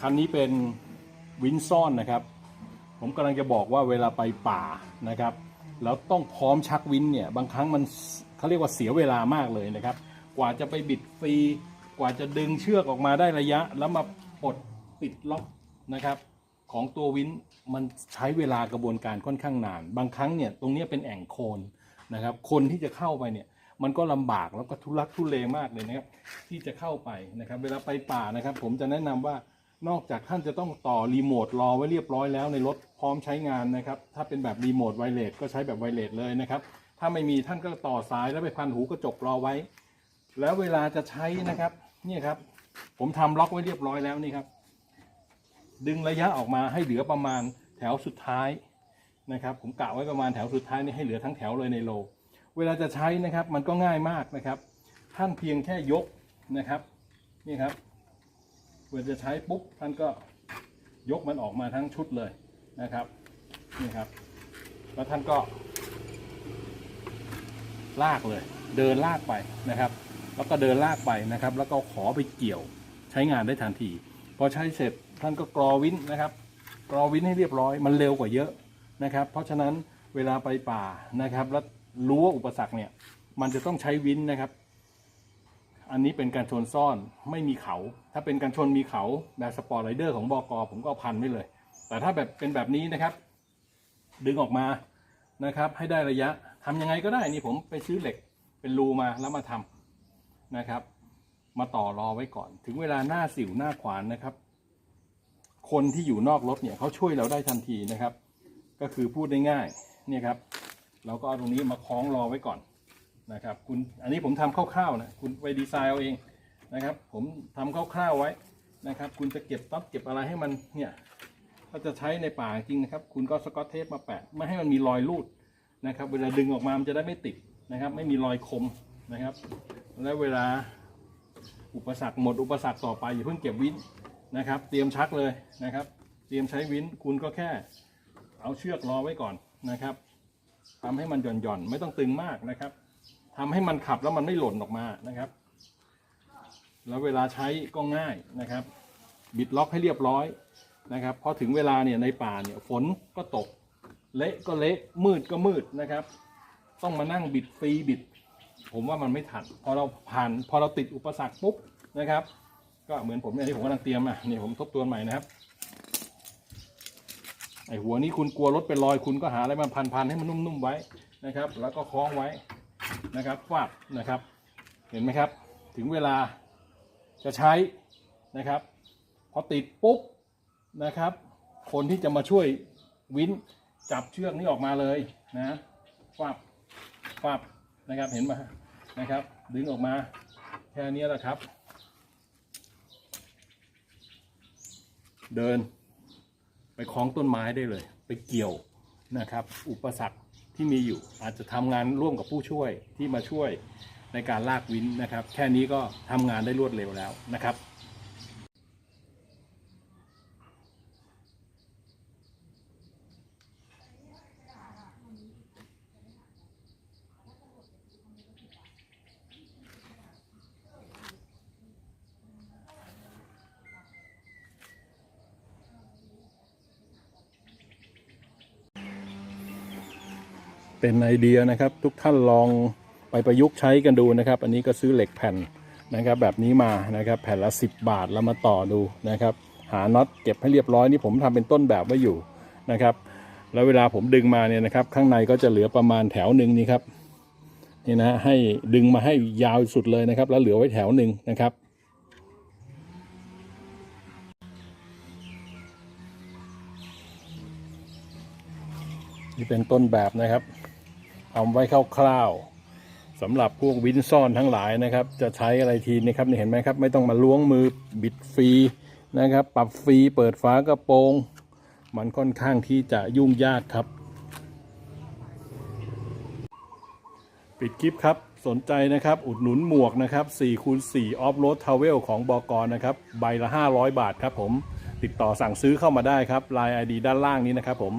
คันนี้เป็นวินซ่อนนะครับ ผมกำลังจะบอกว่าเวลาไปป่านะครับ แล้วต้องพร้อมชักวินเนี่ย บางครั้งมันเขาเรียกว่าเสียเวลามากเลยนะครับ กว่าจะไปบิดฟรี กว่าจะดึงเชือกออกมาได้ระยะ แล้วมาปลดปิดล็อกนะครับ ของตัววินมันใช้เวลากระบวนการค่อนข้างนาน บางครั้งเนี่ยตรงนี้เป็นแอ่งโคลนนะครับ คนที่จะเข้าไปเนี่ยมันก็ลำบากแล้วก็ทุลักทุเลมากเลยนะครับ ที่จะเข้าไปนะครับ เวลาไปป่านะครับ ผมจะแนะนำว่า นอกจากท่านจะต้องต่อรีโมทรอไว้เรียบร้อยแล้วในรถพร้อมใช้งานนะครับ ถ้าเป็นแบบรีโมทไวเลสก็ใช้แบบไวเลสเลยนะครับ ถ้าไม่มีท่านก็ต่อสายแล้วไปพันหูกระจกรอไว้ แล้วเวลาจะใช้นะครับเนี่ยครับ ผมทำล็อกไว้เรียบร้อยแล้วนี่ครับ ดึงระยะออกมาให้เหลือประมาณแถวสุดท้ายนะครับ ผมกะไว้ประมาณแถวสุดท้ายนี่ให้เหลือทั้งแถวเลยในโล เวลาจะใช้นะครับ มันก็ง่ายมากนะครับ ท่านเพียงแค่ยกนะครับ นี่ครับ เวลาจะใช้ปุ๊บท่านก็ยกมันออกมาทั้งชุดเลยนะครับนี่ครับ แล้วท่านก็ ลากเลย เดินลากไปนะครับ แล้วก็เดินลากไปนะครับ แล้วก็ขอไปเกี่ยวใช้งานได้ทันทีพอใช้เสร็จท่านก็กรอวินนะครับกรอวินให้เรียบร้อยมันเร็วกว่าเยอะนะครับ เพราะฉะนั้นเวลาไปป่านะครับ แล้วรู้ว่าอุปสรรคเนี่ยมันจะต้องใช้วินนะครับ อันนี้เป็นการชนซ่อนไม่มีเขา ถ้าเป็นการชนมีเขาแบบสปอร์ไรเดอร์ของบกผมก็พันไว้เลย แต่ถ้าแบบเป็นแบบนี้นะครับ ดึงออกมานะครับ ให้ได้ระยะทำยังไงก็ได้นี่ผมไปซื้อเหล็กเป็นรูมาแล้วมาทำนะครับ มาต่อรอไว้ก่อน ถึงเวลาหน้าสิวหน้าขวานนะครับ คนที่อยู่นอกรถเนี่ยเขาช่วยเราได้ทันทีนะครับ ก็คือพูดได้ง่ายเนี่ยครับ เราก็เอาตรงนี้มาคล้องรอไว้ก่อน นะครับคุณอันนี้ผมทำคร่าวๆนะคุณไปดีไซน์เอาเองนะครับ ผมทำคร่าวๆไว้นะครับ คุณจะเก็บต๊อบเก็บอะไรให้มันเนี่ยถ้าจะใช้ในป่าจริงนะครับ คุณก็สกอตเทปมาแปะไม่ให้มันมีรอยรูดนะครับ เวลาดึงออกมามันจะได้ไม่ติดนะครับ ไม่มีรอยคมนะครับ และเวลาอุปสรรคหมดอุปสรรคต่อไปอย่าเพิ่งเก็บวินนะครับ เตรียมชักเลยนะครับ เตรียมใช้วินคุณก็แค่ เอาเชือกรอไว้ก่อนนะครับทำให้มันหย่อนหย่อนๆไม่ต้องตึงมากนะครับ ทำให้มันขับแล้วมันไม่หล่นออกมานะครับ แล้วเวลาใช้ก็ง่ายนะครับ บิดล็อกให้เรียบร้อยนะครับพอถึงเวลาเนี่ยในป่าเนี่ยฝนก็ตก เละก็เละมืดก็มืดนะครับ ต้องมานั่งบิดฟรีบิด ผมว่ามันไม่ทันพอเราผ่านพอเราติดอุปสรรคปุ๊บนะครับ ก็เหมือนผมเนี่ยที่ผมกำลังเตรียมอะนี่ผมทบทวนใหม่นะครับไอหัวนี้คุณกลัวรถเป็นรอยคุณก็หาอะไรมาพันๆให้มันนุ่มๆไว้นะครับ แล้วก็คล้องไว้ นะครับฟาดนะครับ เห็นไหมครับ ถึงเวลาจะใช้นะครับ พอติดปุ๊บนะครับ คนที่จะมาช่วยวินจับเชือกนี้ออกมาเลยนะฟาบฟาบนะครับเห็นไหมนะครับ ดึงออกมาแค่นี้แหละครับ เดินไปคล้องต้นไม้ได้เลย ไปเกี่ยวนะครับ อุปสรรค ที่มีอยู่ อาจจะทำงานร่วมกับผู้ช่วยที่มาช่วยในการลากวินนะครับ แค่นี้ก็ทำงานได้รวดเร็วแล้วนะครับ เป็นไอเดียนะครับ ทุกท่านลองไปประยุกต์ใช้กันดูนะครับ อันนี้ก็ซื้อเหล็กแผ่นนะครับ แบบนี้มานะครับ แผ่นละ 10 บาทแล้วมาต่อดูนะครับ หาน็อตเก็บให้เรียบร้อยนี่ผมทำเป็นต้นแบบไว้อยู่นะครับ แล้วเวลาผมดึงมาเนี่ยนะครับ ข้างในก็จะเหลือประมาณแถวหนึ่งนี่ครับนี่นะให้ดึงมาให้ยาวสุดเลยนะครับ แล้วเหลือไว้แถวหนึ่งนะครับนี่เป็นต้นแบบนะครับ ทำไว้คร่าวๆสำหรับพวกวินซ่อนทั้งหลายนะครับ จะใช้อะไรทีนะครับนี่เห็นไหมครับ ไม่ต้องมาล้วงมือบิดฟรีนะครับ ปรับฟรีเปิดฝากระโปรง มันค่อนข้างที่จะยุ่งยากครับ ปิดคลิปครับสนใจนะครับ อุดหนุนหมวกนะครับ4คูณ4 Off Road Travel ของบกนะครับ ใบละ 500 บาทครับผม ติดต่อสั่งซื้อเข้ามาได้ครับ Line ID ด้านล่างนี้นะครับผม